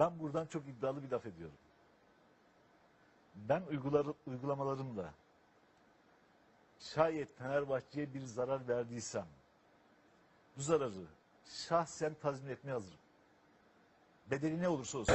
Ben buradan çok iddialı bir laf ediyorum. Ben uygular, uygulamalarımla şayet Fenerbahçe'ye bir zarar verdiysem bu zararı şahsen tazmin etmeye hazırım. Bedeli ne olursa olsun.